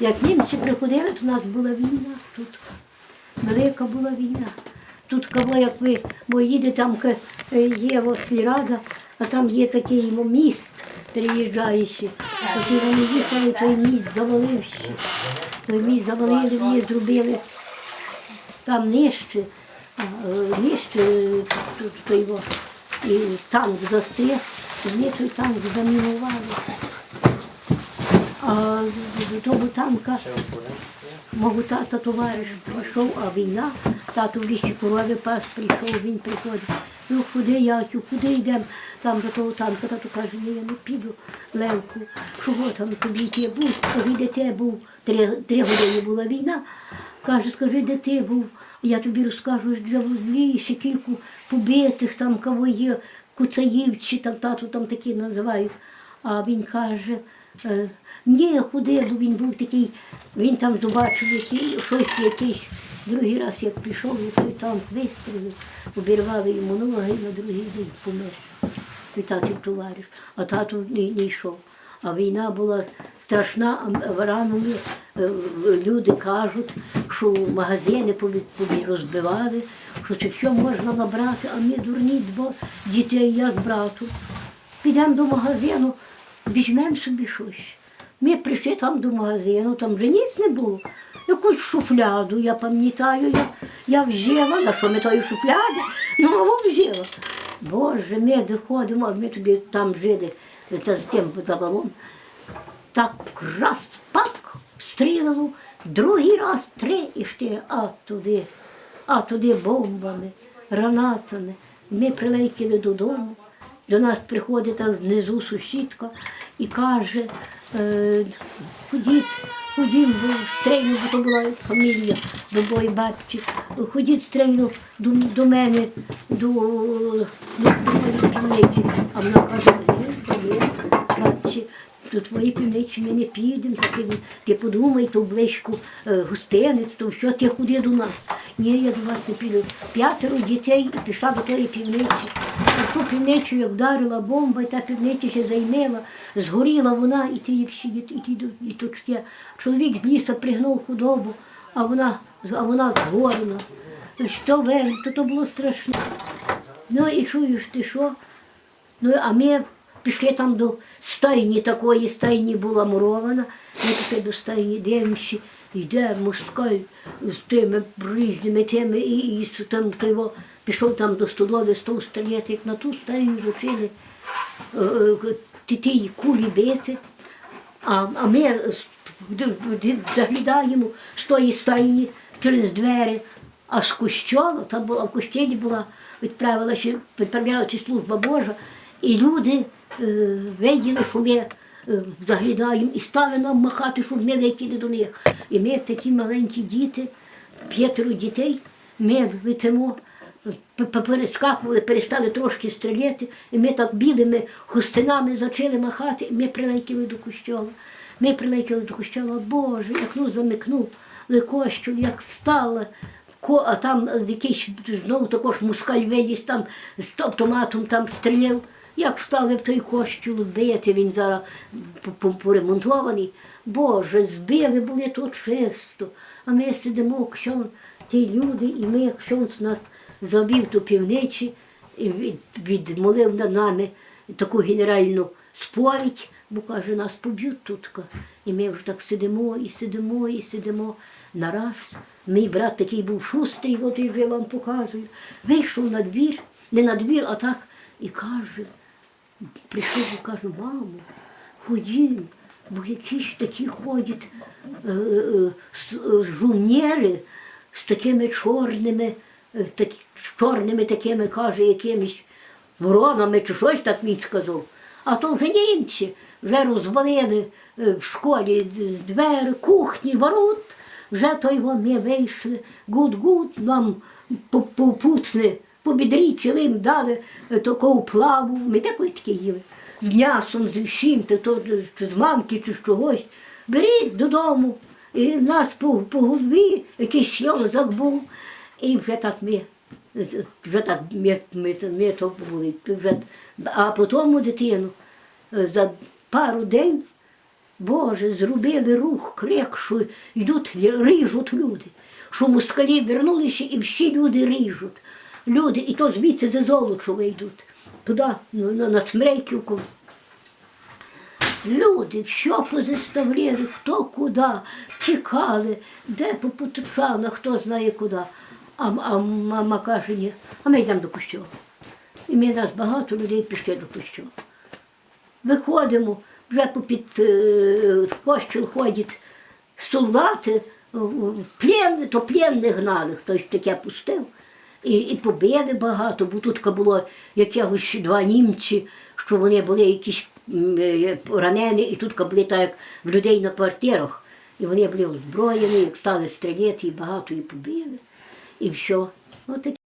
Як німці приходили, то у нас була війна тут. Велика була війна. Тут кого, як ви бо там е, є от сільрада, а там є такий міст переїжджаючий. От вони їхали, той міст завалився. Той міст завалили, мені зробили там нижче, е, нижче е, тут і танк застряг, і вони той танк замінували. А того танка мого тата товариш прийшов, а війна, тато в лісі корови пас прийшов, він приходить. Ну куди Ятю, куди йдемо? Там до того танка, тато каже, ні, я не піду, Левку, чого там тобі йти був? Кажу, де ти був, три, три години була війна. Каже, скажи, де ти був? Я тобі розкажу, що в лісі кілька побитих, там кого є, куцаївці, там тату там такі називають. А він каже, ні, куди, бо він був такий, він там побачив який, щось якийсь. Другий раз, як пішов, і той танк вистрілив, обірвали йому ноги на другий день помер. І товариш, а тато не, не йшов. А війна була страшна, а рано е, люди кажуть, що магазини пові- розбивали, що це все можна набрати, а ми дурні бо дітей, я з братом. Підемо до магазину, візьмемо собі щось. Ми прийшли там до магазину, там вже ніц не було. Якусь шуфляду, я пам'ятаю, я, я взяла, на що ми тої шуфляди, нову взяла. Боже, ми доходимо, а ми тобі там жили та з тим завалом. Так раз пак стрілило, другий раз три і чотири, а туди, а туди бомбами, гранатами. Ми прилетіли додому. До нас приходить так знизу сусідка і каже, е, ходіть, бо стрельну, бо то була фамілія бабої батьки, ходіть стрельну до, до мене, до, моєї півниці. А вона каже, «Ні, ні, батьці, до твоєї півниці ми не підемо, ти, подумай, то близько е, гостиниць, то що ти куди до нас? Ні, я до вас не піду. П'ятеро дітей і пішла до тої півниці. Ту півницю, як вдарила бомба, і та півниця ще займила, згоріла вона, і ті всі діт- і ті ду- діточки. Чоловік з лісу пригнув худобу, а вона, а вона згоріла. Що верно, то, то було страшно. Ну і чуєш ти що? Ну, а ми пішли там до стайні такої, стайні була мурована. Ми пішли до стайні, дивимося, йде москаль з тими різними тими, і, і з там то його пішов там до столови, стов стріляти, як на ту стайню зучили е, е, ті кулі бити. А, а ми д- заглядаємо з тої стайні через двері, а з кущола, там була в кущелі була, відправилася, відправлялася служба Божа, і люди е, виділи, що ми е, заглядаємо, і стали нам махати, щоб ми летіли до них. І ми такі маленькі діти, п'ятеро дітей, ми летимо. Перескакували, перестали трошки стріляти, і ми так білими хустинами почали махати, і ми прилетіли до костьола. Ми прилетіли до костьола, Боже, як ну замикнув костюм, як стало. Ко, а там якийсь знову також мускаль виліз там з автоматом там стріляв. Як стали в той костюм бити, він зараз по- по- поремонтований. Боже, збили були тут чисто. А ми сидимо, ксьон, ті люди, і ми, ксьон нас завів до півничі і від, відмолив над нами таку генеральну сповідь, бо каже, нас поб'ють тутка. І ми вже так сидимо і сидимо, і сидимо. Нараз мій брат такий був шустрий, от я вже вам показую. Вийшов на двір, не на двір, а так, і каже, прийшов і каже, мамо, ходім, бо якісь такі ходять е, е, е, з такими чорними, е, такі, чорними такими, каже, якимись воронами чи щось так він сказав. А то вже німці вже розвалили е, в школі двері, кухні, ворот. Вже то його ми вийшли, гуд-гуд, нам попуцне, по бідрі чилим дали е, таку плаву. Ми деколи таке їли. З м'ясом, з всім, то, то, чи з манки, чи з чогось. Беріть додому. І нас по, по голові якийсь шльомзак був. І так ми, вже так ми, ми, ми то були. Вже, а потім дитину е, за пару день Боже, зробили рух, крик, що йдуть, ріжуть люди. Що москалі вернулися і всі люди ріжуть. Люди, і то звідси за Золочова йдуть. Туди, ну, на, на Смрейківку. Люди все позаставляли, хто куди, тікали, де по Петушанах, хто знає куди. А, а мама каже, ні, а ми йдемо до костьола. І ми нас багато людей пішли до костьола. Виходимо, вже попід е, ходять солдати, плен, то плен гнали, хтось таке пустив. І, і побили багато, бо тут було якихось два німці, що вони були якісь е, ранені, і тут були так, як в людей на квартирах. І вони були озброєні, як стали стріляти, і багато і побили. І все. Отаке.